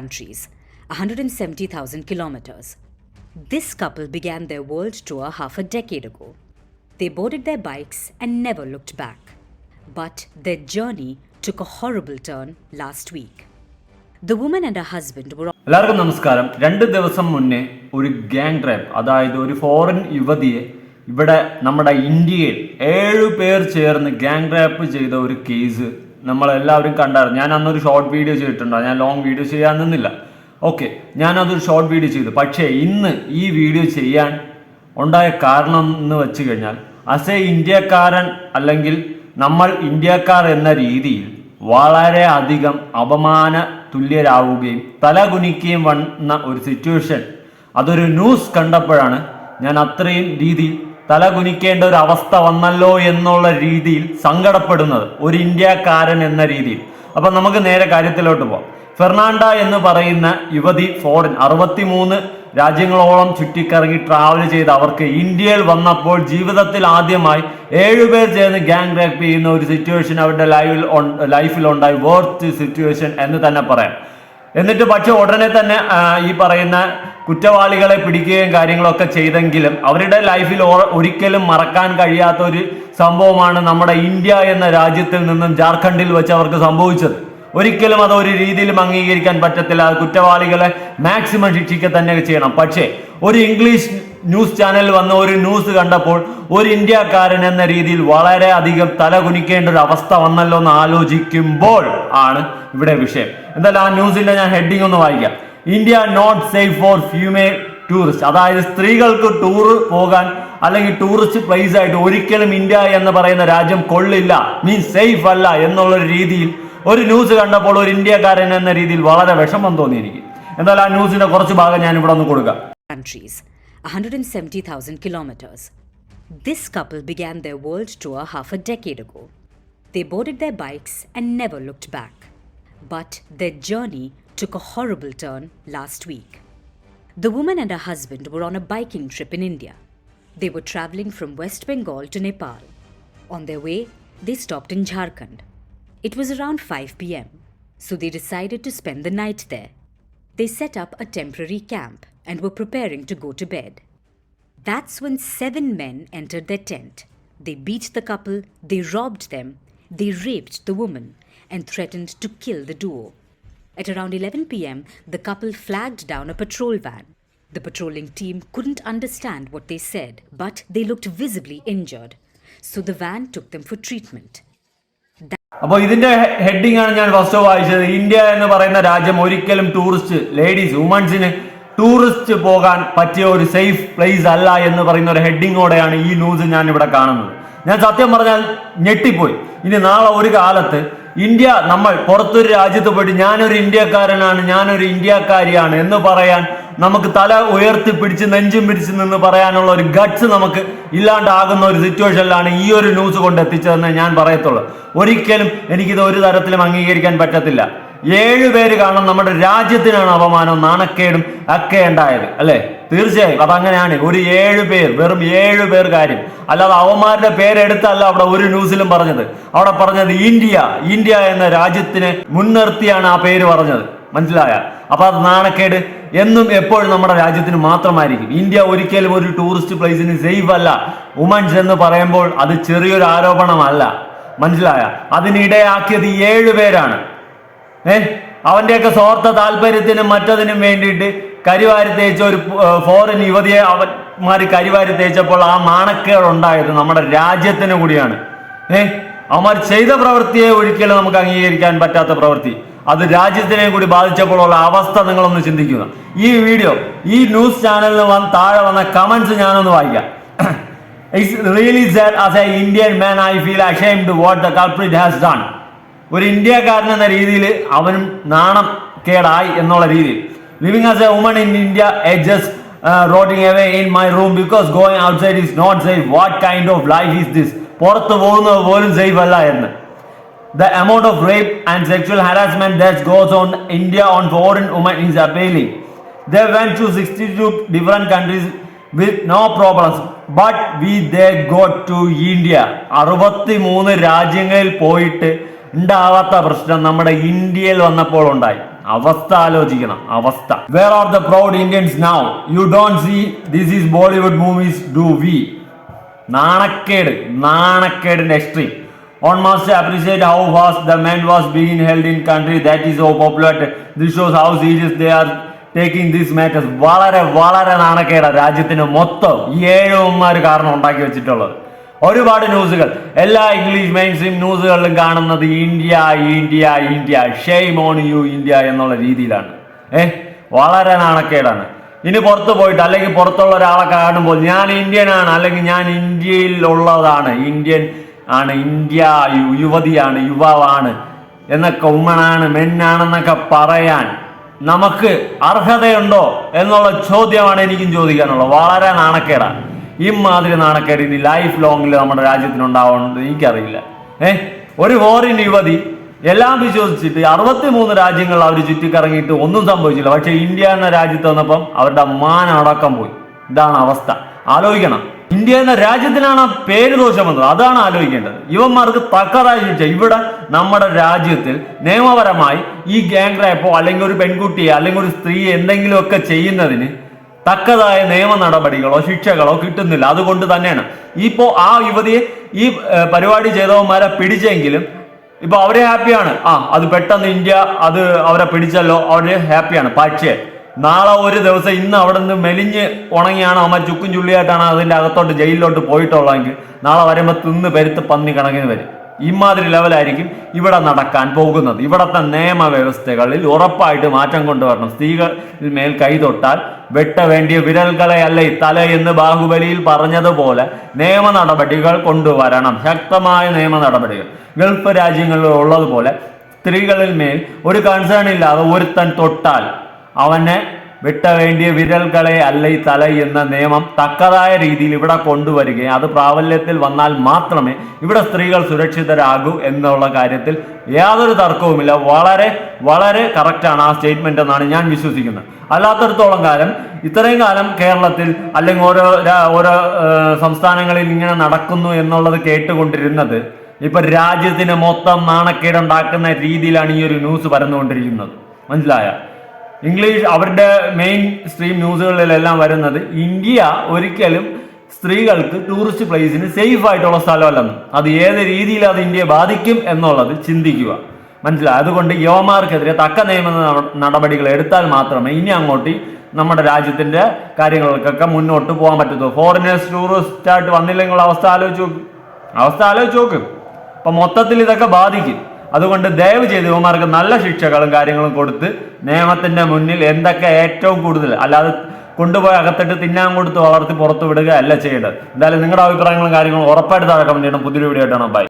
countries, 170,000 kilometers. This couple began their world tour half a decade ago. They boarded their bikes and never looked back. But their journey took a horrible turn last week. The woman and her husband were എല്ലാവർക്കും നമസ്കാരം രണ്ട് ദിവസം മുന്നേ ഒരു gang rape അതായത് ഒരു foreign യുവതിയെ ഇവിടെ നമ്മുടെ ഇന്ത്യയിൽ ഏഴു പേർ ചേർന്ന് ഗ്യാങ് റേപ്പ് ചെയ്ത ഒരു കേസ് നമ്മളെല്ലാവരും കണ്ടായിരുന്നു ഞാൻ അന്നൊരു ഷോർട്ട് വീഡിയോ ചെയ്തിട്ടുണ്ടോ? ഞാൻ ലോങ് വീഡിയോ ചെയ്യാൻ നിന്നില്ല. ഓക്കെ ഞാനതൊരു ഷോർട്ട് വീഡിയോ ചെയ്തു. പക്ഷേ ഇന്ന് ഈ വീഡിയോ ചെയ്യാൻ ഉണ്ടായ കാരണം എന്ന് വെച്ച് കഴിഞ്ഞാൽ അസ് എ ഇന്ത്യക്കാരൻ അല്ലെങ്കിൽ നമ്മൾ ഇന്ത്യക്കാർ എന്ന രീതിയിൽ വളരെ അധികം അപമാന തുല്യരാവുകയും തല കുനിക്കുകയും വന്ന ഒരു സിറ്റുവേഷൻ അതൊരു ന്യൂസ് കണ്ടപ്പോഴാണ് ഞാൻ അത്രയും രീതിയിൽ തല കുനിക്കേണ്ട ഒരു അവസ്ഥ വന്നല്ലോ എന്നുള്ള രീതിയിൽ സങ്കടപ്പെടുന്നത് ഒരു ഇന്ത്യക്കാരൻ എന്ന രീതിയിൽ. അപ്പൊ നമുക്ക് നേരെ കാര്യത്തിലോട്ട് പോവാം. ഫെർണാണ്ട എന്ന് പറയുന്ന യുവതി ഫോറിൻ അറുപത്തിമൂന്ന് രാജ്യങ്ങളോളം ചുറ്റിക്കറങ്ങി ട്രാവൽ ചെയ്ത് അവർക്ക് ഇന്ത്യയിൽ വന്നപ്പോൾ ജീവിതത്തിൽ ആദ്യമായി ഏഴുപേർ ചേർന്ന് ഗ്യാങ് റേപ്പ് ചെയ്യുന്ന ഒരു സിറ്റുവേഷൻ അവരുടെ ലൈവിൽ ലൈഫിൽ ഉണ്ടായി. വേർത്ത് സിറ്റുവേഷൻ എന്ന് തന്നെ പറയാം. എന്നിട്ട് പക്ഷെ ഉടനെ തന്നെ ഈ പറയുന്ന കുറ്റവാളികളെ പിടിക്കുകയും കാര്യങ്ങളൊക്കെ ചെയ്തെങ്കിലും അവരുടെ ലൈഫിൽ ഒരിക്കലും മറക്കാൻ കഴിയാത്ത ഒരു സംഭവമാണ് നമ്മുടെ ഇന്ത്യ എന്ന രാജ്യത്തിൽ നിന്നും ജാർഖണ്ഡിൽ വെച്ച് അവർക്ക് സംഭവിച്ചത്. ഒരിക്കലും അത് ഒരു രീതിയിലും അംഗീകരിക്കാൻ പറ്റത്തില്ല. കുറ്റവാളികളെ മാക്സിമം ശിക്ഷിക്കുക തന്നെ ചെയ്യണം. പക്ഷേ ഒരു ഇംഗ്ലീഷ് ന്യൂസ് ചാനൽ വന്ന ഒരു ന്യൂസ് കണ്ടപ്പോൾ ഒരു ഇന്ത്യക്കാരൻ എന്ന രീതിയിൽ വളരെ അധികം തലകുനിക്കേണ്ട ഒരു അവസ്ഥ വന്നല്ലോ എന്ന് ആലോചിക്കുമ്പോൾ ആണ് ഇവിടെ വിഷയം. എന്തായാലും ആ ന്യൂസിന്റെ ഞാൻ ഹെഡിങ് ഒന്ന് വായിക്കാം. India not safe for female tourist അതായത് സ്ത്രീകൾക്ക് ടൂർ പോകാൻ അല്ലെങ്കിൽ ടൂറിസ്റ്റ് പ്ലേസ് ആയിട്ട് ഒരിക്കലും ഇന്ത്യ എന്ന് പറയുന്ന രാജ്യം കൊള്ളില്ല മീൻസ് സേഫ് അല്ല എന്നുള്ള രീതിയിൽ ഒരു ന്യൂസ് കണ്ടപ്പോൾ ഒരു ഇന്ത്യക്കാരൻ എന്ന രീതിയിൽ വളരെ വിഷമം തോന്നി എനിക്ക് എന്നാൽ ആ ന്യൂസിന്റെ കുറച്ച് ഭാഗം ഞാൻ ഇവിടെ ഒന്ന് കൊടുക്കാം countries, 170,000 kilometers. This couple began their world tour half a decade ago. They boarded their bikes and never looked back. But their journey took a horrible turn last week. The woman and her husband were on a biking trip in India. They were traveling from West Bengal to Nepal. On their way, they stopped in Jharkhand. It was around 5 pm, so they decided to spend the night there. They set up a temporary camp and were preparing to go to bed. That's when seven men entered their tent. They beat the couple, they robbed them, they raped the woman, and threatened to kill the duo. At around 11 pm, the couple flagged down a patrol van. The patrolling team couldn't understand what they said, but they looked visibly injured. So the van took them for treatment. അപ്പോൾ ഇതിന്റെ heading ആണ് ഞാൻ first വായിച്ചത് India എന്ന് പറയുന്ന രാജ്യം ഒരിക്കലും tourist ladies വുമൺസിന് tourist പോകാൻ പറ്റിയ ഒരു സേഫ് പ്ലേസ് അല്ല എന്ന് പറയുന്ന ഒരു ഹെഡിങ്ങോടെയാണ് ഈ ന്യൂസ് ഞാൻ ഇവിടെ കാണുന്നത് ഞാൻ സത്യം പറഞ്ഞാൽ ഞെട്ടിപ്പോയി ഇനി നാളെ ഒരു കാലത്ത് ഇന്ത്യ നമ്മൾ പുറത്തൊരു രാജ്യത്ത് പോയിട്ട് ഞാനൊരു ഇന്ത്യക്കാരനാണ് ഞാനൊരു ഇന്ത്യക്കാരിയാണ് എന്ന് പറയാൻ നമുക്ക് തല ഉയർത്തി പിടിച്ച് നെഞ്ചും പിടിച്ച് നിന്ന് പറയാനുള്ള ഒരു ഗട്ട്സ് നമുക്ക് ഇല്ലാണ്ടാകുന്ന ഒരു സിറ്റുവേഷനിലാണ് ഈ ഒരു ന്യൂസ് കൊണ്ട് എത്തിച്ചതെന്ന് ഞാൻ പറയത്തുള്ളൂ. ഒരിക്കലും എനിക്കിത് ഒരു തരത്തിലും അംഗീകരിക്കാൻ പറ്റത്തില്ല. ഏഴ് പേര് കാരണം നമ്മുടെ രാജ്യത്തിനാണ് അപമാനവും നാണക്കേടും ഒക്കെ ഉണ്ടായത് അല്ലേ? തീർച്ചയായും. അതങ്ങനെയാണ് ഒരു ഏഴ് പേർ വെറും ഏഴ് പേർ കാര്യം. അല്ലാതെ അവന്മാരുടെ പേരെടുത്തല്ല അവിടെ ഒരു ന്യൂസിലും പറഞ്ഞത്. അവിടെ പറഞ്ഞത് ഇന്ത്യ ഇന്ത്യ എന്ന രാജ്യത്തിനെ മുൻനിർത്തിയാണ് ആ പേര് പറഞ്ഞത്. മനസ്സിലായ? അപ്പൊ അത് നാണക്കേട്. എന്നും എപ്പോഴും നമ്മുടെ രാജ്യത്തിന് മാത്രമായിരിക്കും. ഇന്ത്യ ഒരിക്കലും ഒരു ടൂറിസ്റ്റ് പ്ലേസിന് സേഫ് അല്ല. വുമൻസ് എന്ന് പറയുമ്പോൾ അത് ചെറിയൊരു ആരോപണമല്ല. മനസ്സിലായ? അതിനിടയാക്കിയത് ഏഴ് പേരാണ്. ഏ? അവന്റെയൊക്കെ സ്വാർത്ഥ താല്പര്യത്തിനും മറ്റതിനും വേണ്ടിയിട്ട് കരിവാരി തേച്ച ഒരു ഫോറിൻ യുവതിയെ അവന്മാർ കരിവാരി തേച്ചപ്പോൾ ആ നാണക്കേട് ഉണ്ടായത് നമ്മുടെ രാജ്യത്തിന് കൂടിയാണ്. ഏ അവന്മാർ ചെയ്ത പ്രവൃത്തിയെ ഒരിക്കലും നമുക്ക് അംഗീകരിക്കാൻ പറ്റാത്ത പ്രവൃത്തി. അത് രാജ്യത്തിനെ കൂടി ബാധിച്ചപ്പോഴുള്ള അവസ്ഥ നിങ്ങളൊന്ന് ചിന്തിക്കുക. ഈ വീഡിയോ ഈ ന്യൂസ് ചാനലിന് വന്ന് താഴെ വന്ന കമന്റ്സ് ഞാനൊന്ന് വായിക്കാം. Really really as a Indian man I feel ashamed what the culprit has done. ഒരു ഇന്ത്യക്കാരൻ എന്ന രീതിയിൽ അവനും നാണം കേടായി എന്നുള്ള രീതിയിൽ. Living as a woman in India a just uh, rotting away in my room because going outside is not safe. What kind of life is this? പുറത്ത് പോകുന്നത് പോലും സേഫ് അല്ല എന്ന് The amount of rape and sexual harassment that goes on India on foreign women is appalling. They went to 62 different countries with no problems. But we they got to India. അറുപത്തി മൂന്ന് രാജ്യങ്ങളിൽ പോയിട്ട് ഉണ്ടാവാത്ത പ്രശ്നം നമ്മുടെ ഇന്ത്യയിൽ വന്നപ്പോൾ ഉണ്ടായി അവസ്ഥ ആലോചിക്കണം അവസ്ഥ. Where are the proud Indians now you don't see this is Bollywood movies do we നാണക്കേട് നാണക്കേടിന്റെ extreme on must appreciate how fast the men was being held in country that is so popular this shows how serious they are taking this matters വളരെ വളരെ നാണക്കേടാണ് രാജ്യത്തിന് മൊത്തം ഏഴുമാർ കാരണം ഉണ്ടാക്കി വെച്ചിട്ടുള്ളത്. ഒരുപാട് ന്യൂസുകൾ. എല്ലാ ഇംഗ്ലീഷ് മെയിൻ സ്ട്രീം ന്യൂസുകളിലും കാണുന്നത് India India India. Shame on you India എന്നുള്ള രീതിയിലാണ്. ഏഹ് വളരെ നാണക്കേടാണ്. ഇനി പുറത്ത് പോയിട്ട് അല്ലെങ്കിൽ പുറത്തുള്ള ഒരാളെ കാണുമ്പോൾ ഞാൻ ഇന്ത്യനാണ് അല്ലെങ്കിൽ ഞാൻ ഇന്ത്യയിൽ ഉള്ളതാണ്. ഇന്ത്യൻ ആണ് ഇന്ത്യ യുവതിയാണ് യുവാവാണ് എന്നൊക്കെ ഉമ്മനാണ് മെന്നാണെന്നൊക്കെ പറയാൻ നമുക്ക് അർഹതയുണ്ടോ എന്നുള്ള ചോദ്യമാണ് എനിക്കും ചോദിക്കാനുള്ളത്. വളരെ നാണക്കേടാണ്. ഇമാതിരി നാണക്കേട് ഇനി ലൈഫ് ലോങ്ങിൽ നമ്മുടെ രാജ്യത്തിനുണ്ടാവുന്നത് എനിക്കറിയില്ല. ഏഹ് ഒരു ഫോറിൻ യുവതി എല്ലാം വിശ്വസിച്ചിട്ട് അറുപത്തി മൂന്ന് രാജ്യങ്ങൾ അവർ ചുറ്റിക്കറങ്ങിയിട്ട് ഒന്നും സംഭവിച്ചില്ല. പക്ഷേ ഇന്ത്യ എന്ന രാജ്യത്ത് വന്നപ്പം അവരുടെ മാനം അടക്കം പോയി. ഇതാണ് അവസ്ഥ. ആലോചിക്കണം. ഇന്ത്യ എന്ന രാജ്യത്തിനാണ് പേര് ദോഷം വന്നത്. അതാണ് ആലോചിക്കേണ്ടത്. ഇവന്മാർക്ക് തക്കതായി ശിക്ഷ. ഇവിടെ നമ്മുടെ രാജ്യത്തിൽ നിയമപരമായി ഈ ഗ്യാങ് റേപ്പോ അല്ലെങ്കിൽ ഒരു പെൺകുട്ടിയെ അല്ലെങ്കിൽ ഒരു സ്ത്രീയെ എന്തെങ്കിലുമൊക്കെ ചെയ്യുന്നതിന് തക്കതായ നിയമ നടപടികളോ ശിക്ഷകളോ കിട്ടുന്നില്ല. അതുകൊണ്ട് തന്നെയാണ്. ഇപ്പോ ആ യുവതിയെ ഈ പരിപാടി ചെയ്തവന്മാരെ പിടിച്ചെങ്കിലും ഇപ്പൊ അവരെ ഹാപ്പിയാണ്. ആ അത് പെട്ടെന്ന് ഇന്ത്യ അത് അവരെ പിടിച്ചല്ലോ അവർ ഹാപ്പിയാണ്. പക്ഷേ നാളെ ഒരു ദിവസം ഇന്ന് അവിടെ നിന്ന് മെലിഞ്ഞ് ഉണങ്ങിയാണ് അമ്മ ചുക്കും ചുള്ളിയായിട്ടാണ് അതിന്റെ അകത്തോട്ട് ജയിലിലോട്ട് പോയിട്ടുള്ളതെങ്കിൽ നാളെ വരുമ്പോൾ തിന്ന് പെരുത്ത് പന്നി കണക്കിന് വരും. ഇമാതിരി ലെവലായിരിക്കും ഇവിടെ നടക്കാൻ പോകുന്നത്. ഇവിടത്തെ നിയമവ്യവസ്ഥകളിൽ ഉറപ്പായിട്ട് മാറ്റം കൊണ്ടുവരണം. സ്ത്രീകൾ മേൽ കൈ തൊട്ടാൽ വെട്ട വേണ്ടിയ വിരൽകളെ അല്ല തല എന്ന് ബാഹുബലിയിൽ പറഞ്ഞതുപോലെ നിയമ നടപടികൾ കൊണ്ടുവരണം. ശക്തമായ നിയമ നടപടികൾ. ഗൾഫ് രാജ്യങ്ങളിൽ ഉള്ളതുപോലെ സ്ത്രീകളിൽ മേൽ ഒരു കൺസേൺ ഇല്ലാതെ ഒരുത്തൻ തൊട്ടാൽ അവനെ വിട്ട വേണ്ടിയ വിരൽകളെ അല്ല ഈ തല എന്ന നിയമം തക്കതായ രീതിയിൽ ഇവിടെ കൊണ്ടുവരികയും അത് പ്രാബല്യത്തിൽ വന്നാൽ മാത്രമേ ഇവിടെ സ്ത്രീകൾ സുരക്ഷിതരാകൂ എന്നുള്ള കാര്യത്തിൽ യാതൊരു തർക്കവുമില്ല. വളരെ വളരെ കറക്റ്റാണ് ആ സ്റ്റേറ്റ്മെന്റ് എന്നാണ് ഞാൻ വിശ്വസിക്കുന്നത്. അല്ലാത്തടത്തോളം കാലം ഇത്രയും കാലം കേരളത്തിൽ അല്ലെങ്കിൽ ഓരോ ഓരോ സംസ്ഥാനങ്ങളിൽ ഇങ്ങനെ നടക്കുന്നു എന്നുള്ളത് കേട്ടുകൊണ്ടിരുന്നത് ഇപ്പൊ രാജ്യത്തിന് മൊത്തം നാണക്കേടുണ്ടാക്കുന്ന രീതിയിലാണ് ഈ ഒരു ന്യൂസ് പരന്നുകൊണ്ടിരിക്കുന്നത്. മനസ്സിലായ? ഇംഗ്ലീഷ് അവരുടെ മെയിൻ സ്ട്രീം ന്യൂസുകളിലെല്ലാം വരുന്നത് ഇന്ത്യ ഒരിക്കലും സ്ത്രീകൾക്ക് ടൂറിസ്റ്റ് പ്ലേസിന് സേഫ് ആയിട്ടുള്ള സ്ഥലമല്ലെന്ന്. അത് ഏത് രീതിയിൽ അത് ഇന്ത്യയെ ബാധിക്കും എന്നുള്ളത് ചിന്തിക്കുക. മനസ്സിലായി? അതുകൊണ്ട് യുവമാർക്കെതിരെ തക്ക നിയമ നട- നടപടികൾ എടുത്താൽ മാത്രമേ ഇനി അങ്ങോട്ട് നമ്മുടെ രാജ്യത്തിന്റെ കാര്യങ്ങൾക്കൊക്കെ മുന്നോട്ട് പോകാൻ പറ്റത്തുള്ളൂ ഫോറിനേഴ്സ് ടൂറിസ്റ്റായിട്ട് വന്നില്ലെങ്കിൽ അവസ്ഥ ആലോചിച്ച് നോക്ക്. അവസ്ഥ ആലോചിച്ച് നോക്ക്. അപ്പൊ മൊത്തത്തിൽ ഇതൊക്കെ ബാധിക്കും. അതുകൊണ്ട് ദയവ് ചെയ്ത് ഇവന്മാർക്ക് നല്ല ശിക്ഷകളും കാര്യങ്ങളും കൊടുത്ത് നിയമത്തിന്റെ മുന്നിൽ എന്തൊക്കെ ഏറ്റവും കൂടുതൽ അല്ലാതെ കൊണ്ടുപോയി അകത്തിട്ട് തിന്നാൻ കൊടുത്ത് വളർത്തി പുറത്തു വിടുക അല്ല ചെയ്യേണ്ടത്. എന്തായാലും നിങ്ങളുടെ അഭിപ്രായങ്ങളും കാര്യങ്ങളും ഉറപ്പായിട്ട് താഴെ കമന്റ് ചെയ്യണം. പുതിയൊരു വീഡിയോ ആയിട്ടാണ് ബൈ